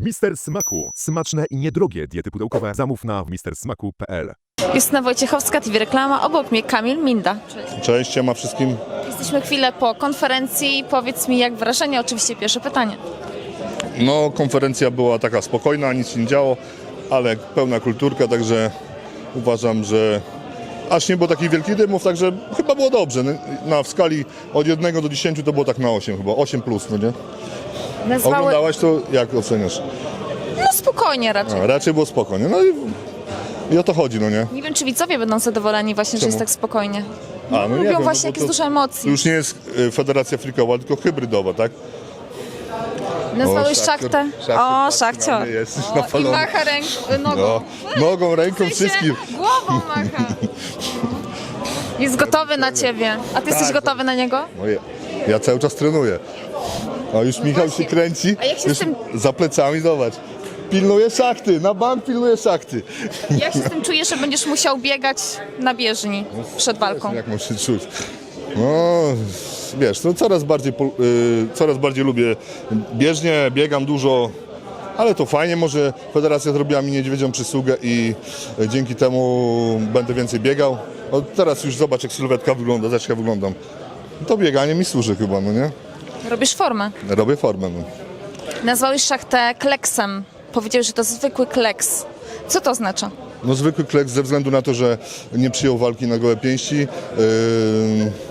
Mister Smaku. Smaczne i niedrogie diety pudełkowe. Zamów na mistersmaku.pl. Justyna Wojciechowska, TV Reklama, obok mnie Kamil Minda. Cześć, siema wszystkim. Jesteśmy chwilę po konferencji. Powiedz mi, jak wrażenie? Oczywiście pierwsze pytanie. No, konferencja była taka spokojna, nic się nie działo, ale pełna kulturka, także uważam, że aż nie było takich wielkich dymów, także chyba było dobrze. Na w skali od 1 do 10 to było tak na 8 chyba, 8 plus, no nie? Nazwały... Oglądałaś to, jak oceniasz? No spokojnie raczej. A, raczej było spokojnie, no i, i o to chodzi, no nie? Nie wiem, czy widzowie będą zadowoleni właśnie, że Czemu? jest tak spokojnie. A, no nie Lubią wiem, właśnie no jakieś to- duże To emocji. już nie jest y, federacja frikowa, tylko hybrydowa, tak? Nazwałeś szachtę? O, szachcior. Jesteś O, I napalony. macha ręką, nogą. No, nogą, ręką, W sensie wszystkim. Głową macha. Jest gotowy na ciebie. A ty jesteś Tak. gotowy na niego? No ja, ja cały czas trenuję. A już Michał się kręci. A jak się już z tym- Za plecami, zobacz. Pilnuje szachty, na bank pilnuje szachty. Jak się z tym czujesz, że będziesz musiał biegać na bieżni przed walką? Jak mam się czuć? No, wiesz, no coraz bardziej, po- y, coraz bardziej lubię bieżnie, biegam dużo, ale to fajnie, może federacja zrobiła mi niedźwiedzią przysługę i y, dzięki temu będę więcej biegał. O, teraz już zobacz jak sylwetka wygląda, ja wyglądam. To bieganie mi służy chyba, no nie? Robisz formę. Robię formę. No. Nazwałeś szachtę kleksem. Powiedziałeś, że to zwykły kleks. Co to oznacza? No zwykły kleks ze względu na to, że nie przyjął walki na gołe pięści, yy,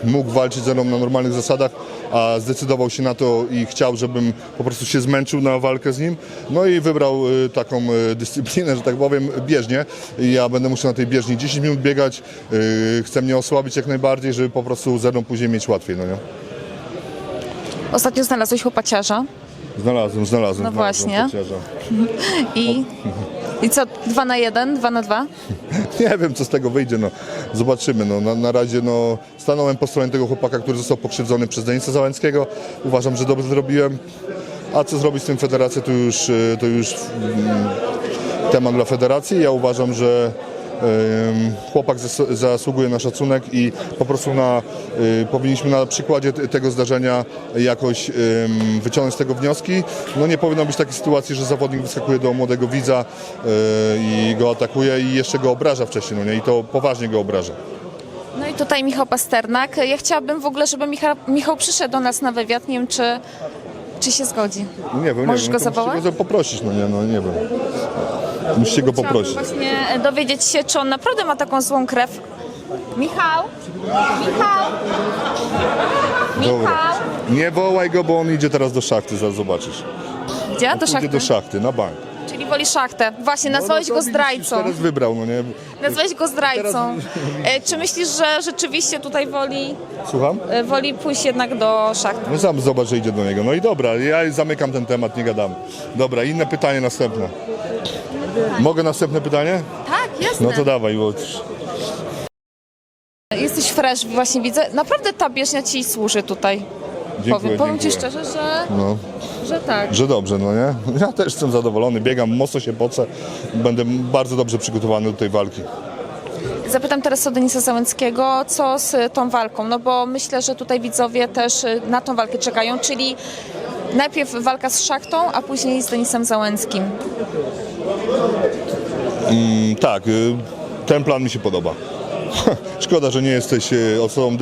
mógł walczyć ze mną na normalnych zasadach, a zdecydował się na to i chciał, żebym po prostu się zmęczył na walkę z nim. No i wybrał y, taką y, dyscyplinę, że tak powiem, bieżnię. I ja będę musiał na tej bieżni 10 minut biegać, yy, chce mnie osłabić jak najbardziej, żeby po prostu ze mną później mieć łatwiej, no nie? Ostatnio znalazłeś chłopaciarza Znalazłem, znalazłem. No znalazłem właśnie. i... I co, dwa na jeden, dwa na dwa? Nie wiem, co z tego wyjdzie, no. Zobaczymy, no. Na, na razie, no, stanąłem po stronie tego chłopaka, który został pokrzywdzony przez Denisa Załęckiego. Uważam, że dobrze zrobiłem. A co zrobić z tym federacją, to już, y, to już mm, temat dla federacji. Ja uważam, że chłopak zas- zasługuje na szacunek i po prostu na, y, powinniśmy na przykładzie te- tego zdarzenia jakoś wyciągnąć z tego wnioski. No nie powinno być takiej sytuacji, że zawodnik wyskakuje do młodego widza y, i go atakuje i jeszcze go obraża wcześniej, no nie? I to poważnie go obraża. No i tutaj Michał Pasternak. Ja chciałabym w ogóle, żeby Michał, Michał przyszedł do nas na wywiad. Nie wiem, czy, czy się zgodzi. Nie wiem, Możesz nie go wiem, to zawołać? go poprosić, no nie, no nie wiem. Musicie go poprosić. właśnie dowiedzieć się, czy on naprawdę ma taką złą krew. Michał? Michał? Dobra. Michał? Nie wołaj go, bo on idzie teraz do szachty, zaraz zobaczysz. Gdzie? Do Idzie szachty. do szachty, na bank. Czyli woli szachtę. Właśnie, nazwałeś No, no, go zdrajcą. Teraz wybrał, no nie? Nazwałeś go zdrajcą. E, czy myślisz, że rzeczywiście tutaj woli, Słucham? e, woli pójść jednak do szachty? No sam zobacz, że idzie do niego. No i dobra, ja zamykam ten temat, nie gadam. Dobra, inne pytanie następne. Mogę następne pytanie? Tak, jasne. No to dawaj, bo... Jesteś fresh, właśnie widzę. Naprawdę ta bieżnia ci służy tutaj. Dziękuję, powiem powiem ci dziękuję. szczerze, że, No, że tak. że dobrze, no nie? Ja też jestem zadowolony, biegam, mocno się pocę. Będę bardzo dobrze przygotowany do tej walki. Zapytam teraz o Denisa Załęckiego, co z tą walką? No bo myślę, że tutaj widzowie też y, na tą walkę czekają, czyli najpierw walka z Szachtą, a później z Denisem Załęckim. Mm, Tak, y, ten plan mi się podoba. Szkoda, że nie jesteś y, osobą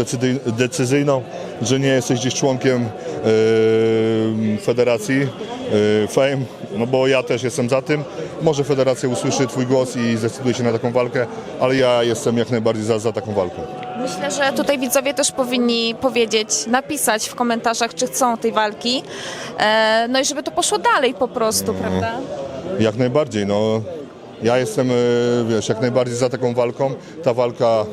decyzyjną, że nie jesteś gdzieś członkiem y, federacji y, Fame, no bo ja też jestem za tym. Może federacja usłyszy Twój głos i zdecyduje się na taką walkę, ale ja jestem jak najbardziej za, za taką walką. Myślę, że tutaj widzowie też powinni powiedzieć, napisać w komentarzach, czy chcą tej walki. E, no i żeby to poszło dalej po prostu, prawda? Jak najbardziej, no. Ja jestem, y, wiesz, jak najbardziej za taką walką. Ta walka,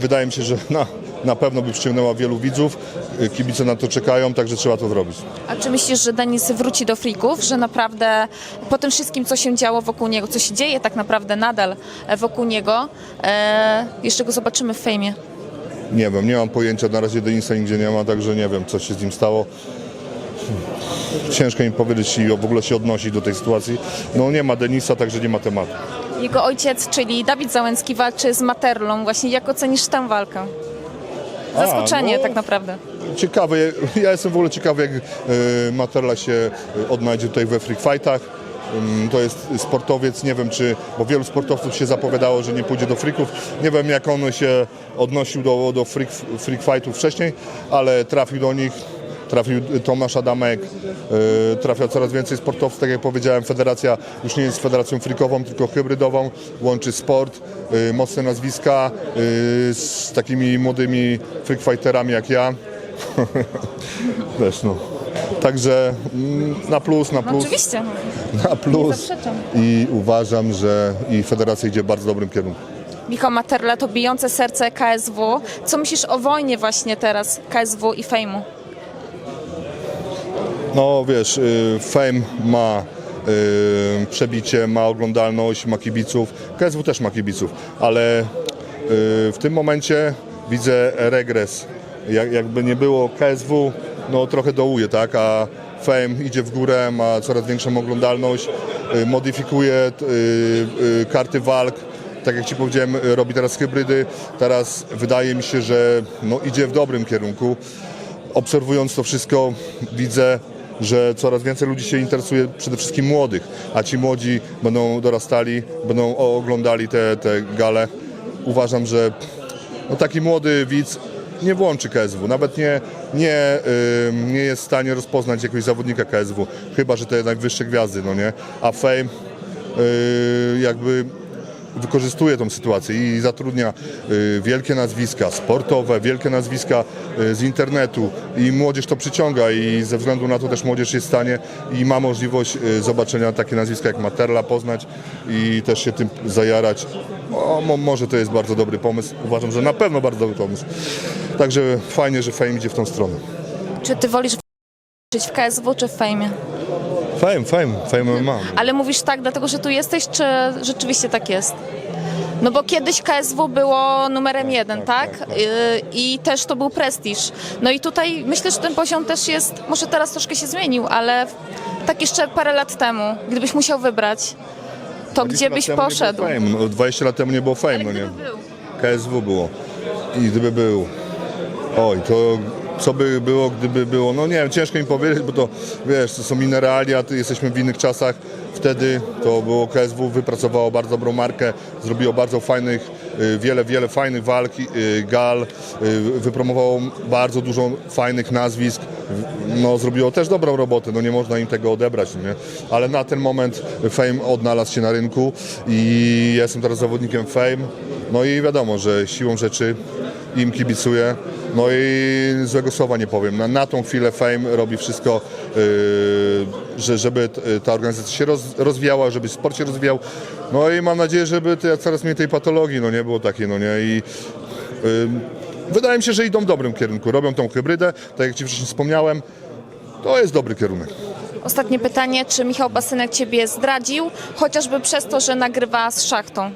wydaje mi się, że na, na pewno by przyciągnęła wielu widzów. Y, Kibice na to czekają, także trzeba to zrobić. A czy myślisz, że Denis wróci do frików, że naprawdę po tym wszystkim, co się działo wokół niego, co się dzieje tak naprawdę nadal e, wokół niego, e, jeszcze go zobaczymy w fejmie? Nie wiem, nie mam pojęcia, na razie Denisa nigdzie nie ma, także nie wiem, co się z nim stało. Ciężko mi powiedzieć i w ogóle się odnosić do tej sytuacji. No nie ma Denisa, także nie ma tematu. Jego ojciec, czyli Dawid Załęcki, walczy z Materlą. Właśnie jak ocenisz tę walkę? Zaskoczenie no. tak naprawdę. ciekawy, ja jestem w ogóle ciekawy, jak e, Materla się odnajdzie tutaj we freak fightach. Ym, To jest sportowiec, nie wiem czy, bo wielu sportowców się zapowiadało, że nie pójdzie do freaków. Nie wiem jak on się odnosił do, do freak, freak fightów wcześniej, ale trafił do nich. Trafił Tomasz Adamek, yy, trafia coraz więcej sportowców, tak jak powiedziałem, federacja już nie jest federacją frikową, tylko hybrydową, łączy sport, yy, mocne nazwiska yy, z takimi młodymi freak fighterami jak ja. Wiesz, no. Także mm, na plus, na No plus, oczywiście. na plus i uważam, że i federacja idzie w bardzo dobrym kierunku. Michał Materla to bijące serce KSW. Co myślisz o wojnie właśnie teraz KSW i Fejmu? No wiesz, y, Fame ma y, przebicie, ma oglądalność, ma kibiców. KSW też ma kibiców, ale y, w tym momencie widzę regres. Jak, jakby nie było KSW, no trochę dołuje, tak? A Fame idzie w górę, ma coraz większą oglądalność, modyfikuje karty walk. Tak jak Ci powiedziałem, robi teraz hybrydy. Teraz wydaje mi się, że no, idzie w dobrym kierunku obserwując to wszystko widzę, że coraz więcej ludzi się interesuje, przede wszystkim młodych, a ci młodzi będą dorastali, będą oglądali te, te gale. Uważam, że no, taki młody widz nie włączy KSW, nawet nie, nie, nie jest w stanie rozpoznać jakiegoś zawodnika KSW, chyba, że te najwyższe gwiazdy, no nie? A Fame yy, jakby wykorzystuje tą sytuację i zatrudnia y, wielkie nazwiska sportowe, wielkie nazwiska y, z internetu i młodzież to przyciąga i ze względu na to też młodzież jest w stanie i ma możliwość y, zobaczenia takie nazwiska jak Materla poznać i też się tym zajarać. O, mo, może to jest bardzo dobry pomysł. Uważam, że na pewno bardzo dobry pomysł. Także fajnie, że Fame idzie w tą stronę. Czy ty wolisz w KSW czy w Fejmie? Fame, Fame, Fame mam. Ale mówisz tak, dlatego że tu jesteś, czy rzeczywiście tak jest? No bo kiedyś KSW było numerem jeden, tak? Y, I też to był prestiż. No i tutaj myślę, że ten poziom też jest, może teraz troszkę się zmienił, ale tak jeszcze parę lat temu, gdybyś musiał wybrać, to gdzie byś 20 lat temu nie poszedł? Fame. No, 20 lat temu nie było Fame, no nie? był. KSW było. I gdyby był. Oj, to co by było, gdyby było. No nie wiem, ciężko mi powiedzieć, bo to wiesz, to są ty jesteśmy w innych czasach. Wtedy to było KSW, wypracowało bardzo dobrą markę, zrobiło bardzo fajnych, y, wiele, wiele fajnych walk, y, gal, y, wypromowało bardzo dużo fajnych nazwisk. No, zrobiło też dobrą robotę, no nie można im tego odebrać, nie? Ale na ten moment Fame odnalazł się na rynku i jestem teraz zawodnikiem Fame. No i wiadomo, że siłą rzeczy im kibicuję. No i złego słowa nie powiem. Na, na tą chwilę Fame robi wszystko, yy, że, żeby t- ta organizacja się roz, rozwijała, żeby sport się rozwijał. No i mam nadzieję, żeby te, coraz mniej tej patologii no nie było takiej, no nie. I, yy, wydaje mi się, że idą w dobrym kierunku. Robią tą hybrydę, tak jak Ci wcześniej wspomniałem. To jest dobry kierunek. Ostatnie pytanie, czy Michał Basynek ciebie zdradził, chociażby przez to, że nagrywa z szachtą?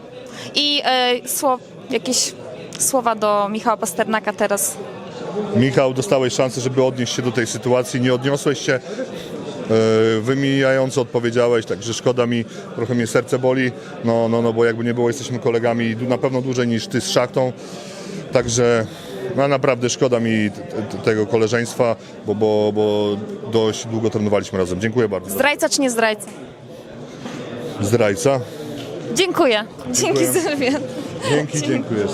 I e, sło, jakieś słowa do Michała Pasternaka teraz. Michał, dostałeś szansę, żeby odnieść się do tej sytuacji, nie odniosłeś się. Yy, Wymijająco odpowiedziałeś, także szkoda mi, trochę mnie serce boli, no, no, no bo jakby nie było, jesteśmy kolegami na pewno dłużej niż ty z szachtą, także no, naprawdę szkoda mi tego koleżeństwa, bo, bo, bo dość długo trenowaliśmy razem. Dziękuję bardzo. Zdrajca czy nie zdrajca? Zdrajca. Dziękuję. Dzięki Sylwia. Dzięki, dziękuję.